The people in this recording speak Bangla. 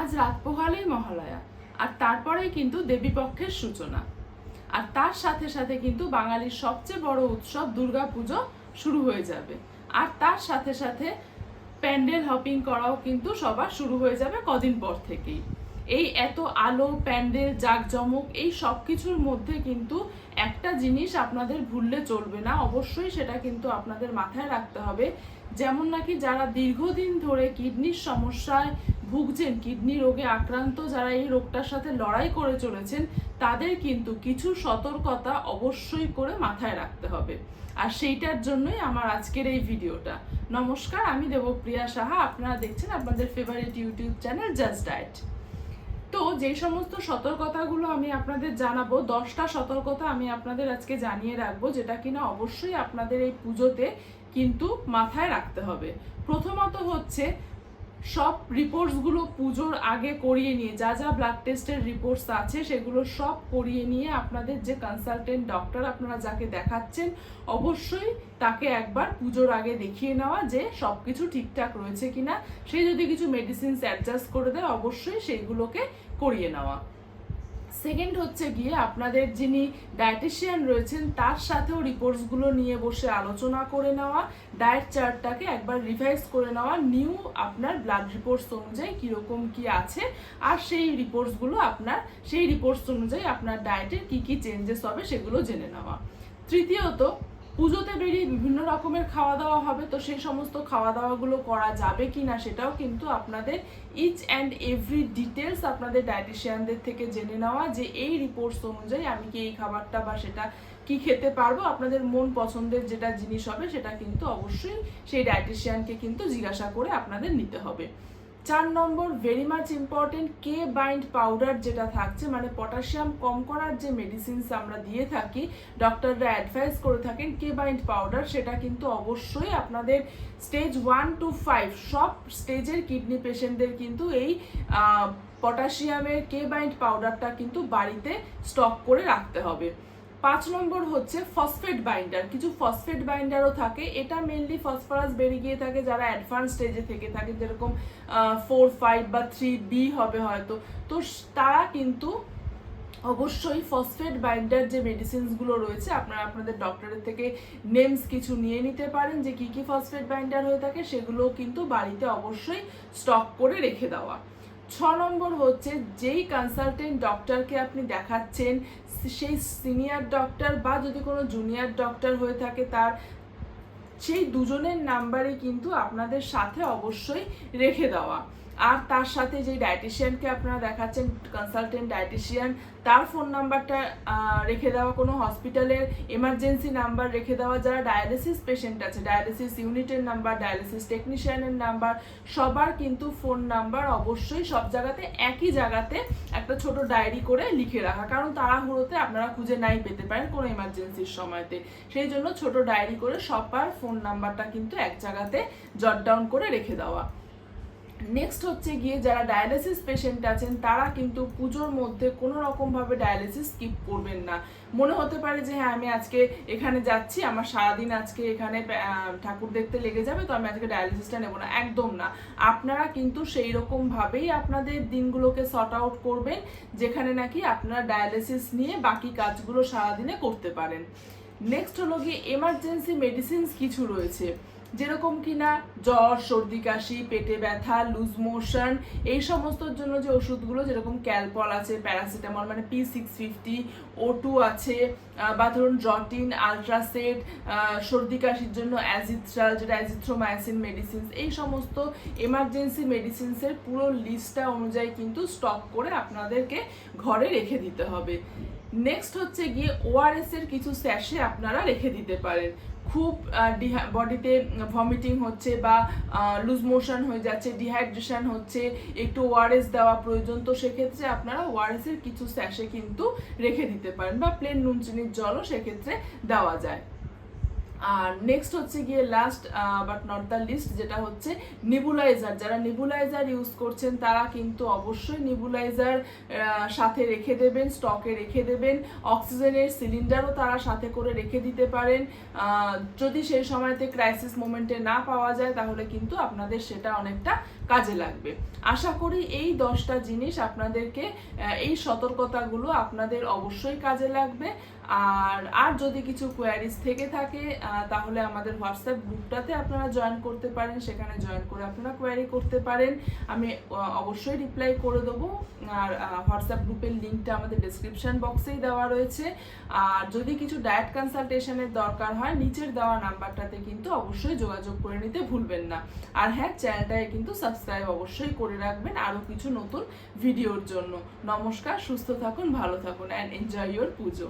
আজ রাত পোহালেই মহালয়া, আর তারপরেই কিন্তু দেবীপক্ষের সূচনা। আর তার সাথে সাথে কিন্তু বাঙালির সবচেয়ে বড় উৎসব দুর্গাপুজো শুরু হয়ে যাবে। আর তার সাথে সাথে প্যান্ডেল হপিং করাও কিন্তু সবার শুরু হয়ে যাবে কদিন পর থেকেই। এই এত আলো, প্যান্ডেল, জাঁকজমক, এই সব কিছুর মধ্যে কিন্তু একটা জিনিস আপনাদের ভুললে চলবে না। অবশ্যই সেটা কিন্তু আপনাদের মাথায় রাখতে হবে। যেমন নাকি যারা দীর্ঘদিন ধরে কিডনির সমস্যায় ভুগছেন, কিডনি রোগে আক্রান্ত যারা এই রোগটার সাথে লড়াই করে চলেছেন, তাদের কিন্তু কিছু সতর্কতা অবশ্যই করে মাথায় রাখতে হবে। আর সেইটার জন্যই আমার আজকের এই ভিডিওটা। নমস্কার, আমি দেবপ্রিয়া সাহা। আপনারা দেখছেন আপনাদের favourite YouTube channel just diet তো যে সমস্ত সতর্কতাগুলো আমি আপনাদের জানাব, দশটা সতর্কতা আমি আপনাদের আজকে জানিয়ে রাখব, যেটা কিনা অবশ্যই আপনাদের এই পুজোতে কিন্তু মাথায় রাখতে হবে। প্রথমত হচ্ছে সব রিপোর্টসগুলো পুজোর আগে করিয়ে নিয়ে, যা যা ব্লাড টেস্টের রিপোর্টস আছে, সেগুলো সব করিয়ে নিয়ে আপনাদের যে কনসালটেন্ট ডক্টর আপনারা যাকে দেখাচ্ছেন, অবশ্যই তাকে একবার পুজোর আগে দেখিয়ে নেওয়া যে সব কিছু ঠিকঠাক রয়েছে কিনা। সে যদি কিছু মেডিসিনস অ্যাডজাস্ট করে দেয়, অবশ্যই সেইগুলোকে করিয়ে নেওয়া। সেকেন্ড হচ্ছে গিয়ে আপনাদের যিনি ডায়েটিশিয়ান রয়েছেন, তার সাথেও রিপোর্টসগুলো নিয়ে বসে আলোচনা করে নেওয়া ডায়েট চার্টটাকে একবার রিভাইজ করে নেওয়া নিউ আপনার ব্লাড রিপোর্টস অনুযায়ী কীরকম কি আছে, আর সেই রিপোর্টসগুলো আপনার, সেই রিপোর্টস অনুযায়ী আপনার ডায়েটের কি কি চেঞ্জেস হবে সেগুলো জেনে নেওয়া। তৃতীয়ত পুজোতে বেরিয়ে বিভিন্ন রকমের খাওয়া দাওয়া হবে, তো সেই সমস্ত খাওয়া দাওয়াগুলো করা যাবে কি না সেটাও কিন্তু আপনাদের ইচ অ্যান্ড এভরি ডিটেলস আপনাদের ডায়েটিশিয়ানদের থেকে জেনে নেওয়া যে এই রিপোর্টস অনুযায়ী আমি কি এই খাবারটা বা সেটা কি খেতে পারব, আপনাদের মন পছন্দের যেটা জিনিস হবে সেটা কিন্তু অবশ্যই সেই ডায়েটিশিয়ানকে কিন্তু জিজ্ঞাসা করে আপনাদের নিতে হবে। চার number very much important K bind powder যেটা থাকছে মানে পটাশিয়াম কম করার যে মেডিসিনস আমরা দিয়ে থাকি ডক্টররা অ্যাডভাইস করে থাকেন কে বাইন্ড পাউডার সেটা কিন্তু অবশ্যই আপনাদের স্টেজ ওয়ান টু ফাইভ সব স্টেজের কিডনি পেশেন্টদের কিন্তু এই পটাশিয়ামের কে বাইন্ড পাউডারটা কিন্তু বাড়িতে স্টক করে রাখতে হবে। পাঁচ নম্বর হচ্ছে ফসফেট বাইন্ডার কিছু ফসফেট বাইন্ডারও থাকে। এটা মেনলি ফসফরাস বেরিয়ে গিয়ে থাকে, যারা অ্যাডভান্স স্টেজে থেকে থাকে, যেরকম ফোর ফাইভ বা থ্রি বি হবে হয়তো। তো তারা কিন্তু অবশ্যই ফসফেট বাইন্ডার যে মেডিসিনসগুলো রয়েছে, আপনারা আপনাদের ডক্টরের থেকে নেমস কিছু নিয়ে নিতে পারেন যে কি কি ফসফেট বাইন্ডার হয়ে থাকে, সেগুলো কিন্তু বাড়িতে অবশ্যই স্টক করে রেখে দেওয়া। ছ নম্বর হচ্ছে, যেই কনসালটেন্ট ডক্টরকে আপনি দেখাচ্ছেন, সেই সিনিয়র ডক্টর বা যদি কোনো জুনিয়র ডক্টর হয়ে থাকে, তার সেই দুজনের নাম্বারে কিন্তু আপনাদের সাথে অবশ্যই রেখে দেওয়া। আর তার সাথে যে ডায়েটিশিয়ানকে আপনারা দেখাচ্ছেন কনসালটেন্ট ডায়েটিশিয়ান তার ফোন নাম্বারটা রেখে দেওয়া, কোনো হসপিটালের এমার্জেন্সি নাম্বার রেখে দেওয়া, যারা ডায়ালিসিস পেশেন্ট আছে ডায়ালিসিস ইউনিটের নাম্বার ডায়ালিসিস টেকনিশিয়ানের নাম্বার সবার কিন্তু ফোন নাম্বার অবশ্যই সব জায়গাতে, একই জায়গাতে একটা ছোট ডায়েরি করে লিখে রাখা। কারণ তাড়াহুড়োতে আপনারা খুঁজে নাই পেতে পারেন কোনো এমার্জেন্সির সময়তে। সেই জন্য ছোট ডায়েরি করে সবার ফোন নাম্বারটা কিন্তু এক জায়গাতে জট ডাউন করে রেখে দেওয়া। নেক্সট হচ্ছে গিয়ে যারা ডায়ালিসিস পেশেন্ট আছেন, তারা কিন্তু পুজোর মধ্যে কোনো রকমভাবে ডায়ালিসিস স্কিপ করবেন না। মনে হতে পারে যে হ্যাঁ আমি আজকে এখানে যাচ্ছি, আমার সারাদিন আজকে এখানে ঠাকুর দেখতে লেগে যাবে, তো আমি আজকে ডায়ালিসিসটা নেব না। একদম না। আপনারা কিন্তু সেই রকমভাবেই আপনাদের দিনগুলোকে সর্ট আউট করবেন, যেখানে নাকি আপনারা ডায়ালিসিস নিয়ে বাকি কাজগুলো সারাদিনে করতে পারেন। নেক্সট হলো গিয়ে এমার্জেন্সি মেডিসিনস কিছু রয়েছে। যেরকম কিনা জ্বর, সর্দি, কাশি, পেটে ব্যথা লুজ মোশন এই সমস্তর জন্য যে ওষুধগুলো, যেরকম ক্যালপল আছে প্যারাসিটামল মানে পি সিক্স ফিফটি ও টু আছে বা ধরুন জটিন আলট্রাসেট সর্দি, কাশির জন্য অ্যাজিথ্রাল যেটা অ্যাজিথ্রোমায়াসিন মেডিসিনস এই সমস্ত এমার্জেন্সি মেডিসিনসের পুরো লিস্টটা অনুযায়ী কিন্তু স্টক করে আপনাদেরকে ঘরে রেখে দিতে হবে। নেক্সট হচ্ছে গিয়ে ওআরএস এর কিছু স্যাশে আপনারা রেখে দিতে পারেন। খুব বডিতে ভমিটিং হচ্ছে বা লুজ মোশন হয়ে যাচ্ছে ডিহাইড্রেশন হচ্ছে, একটু ওআরএস দেওয়া প্রয়োজন, তো সেক্ষেত্রে আপনারা ওআরএস এর কিছু স্যাশে কিন্তু রেখে দিতে পারেন বা প্লেন নুন, চিনির জলও সেক্ষেত্রে দেওয়া যায়। আর নেক্সট হচ্ছে গিয়ে last but not the least যেটা হচ্ছে নিবুলাইজার যারা নিবুলাইজার ইউজ করছেন, তারা কিন্তু অবশ্যই নিবুলাইজার সাথে রেখে দেবেন স্টকে রেখে দেবেন। অক্সিজেনের সিলিন্ডারও তারা সাথে করে রেখে দিতে পারেন। যদি সেই সময়তে ক্রাইসিস মোমেন্টে না পাওয়া যায়, তাহলে কিন্তু আপনাদের সেটা অনেকটা কাজে লাগবে। আশা করি এই দশটা জিনিস আপনাদেরকে এই সতর্কতাগুলো আপনাদের অবশ্যই কাজে লাগবে। আর আর যদি কিছু কোয়ারিজ থেকে থাকে তাহলে আমাদের হোয়াটসঅ্যাপ গ্রুপটাতে আপনারা জয়েন করতে পারেন। সেখানে জয়েন করে আপনারা কোয়ারি করতে পারেন। আমি অবশ্যই রিপ্লাই করে দেবো। আর হোয়াটসঅ্যাপ গ্রুপের লিঙ্কটা আমাদের ডিসক্রিপশন বক্সেই দেওয়া রয়েছে। আর, যদি কিছু ডায়েট কনসালটেশনের দরকার হয়, নিচের দেওয়া নাম্বারটাতে কিন্তু অবশ্যই যোগাযোগ করে নিতে ভুলবেন না। আর হ্যাঁ চ্যানেলটাকে কিন্তু সাবস্ক্রাইব অবশ্যই করে রাখবেন আরও কিছু নতুন ভিডিওর জন্য। নমস্কার, সুস্থ থাকুন, ভালো থাকুন অ্যান্ড এনজয় ইয়োর পুজো।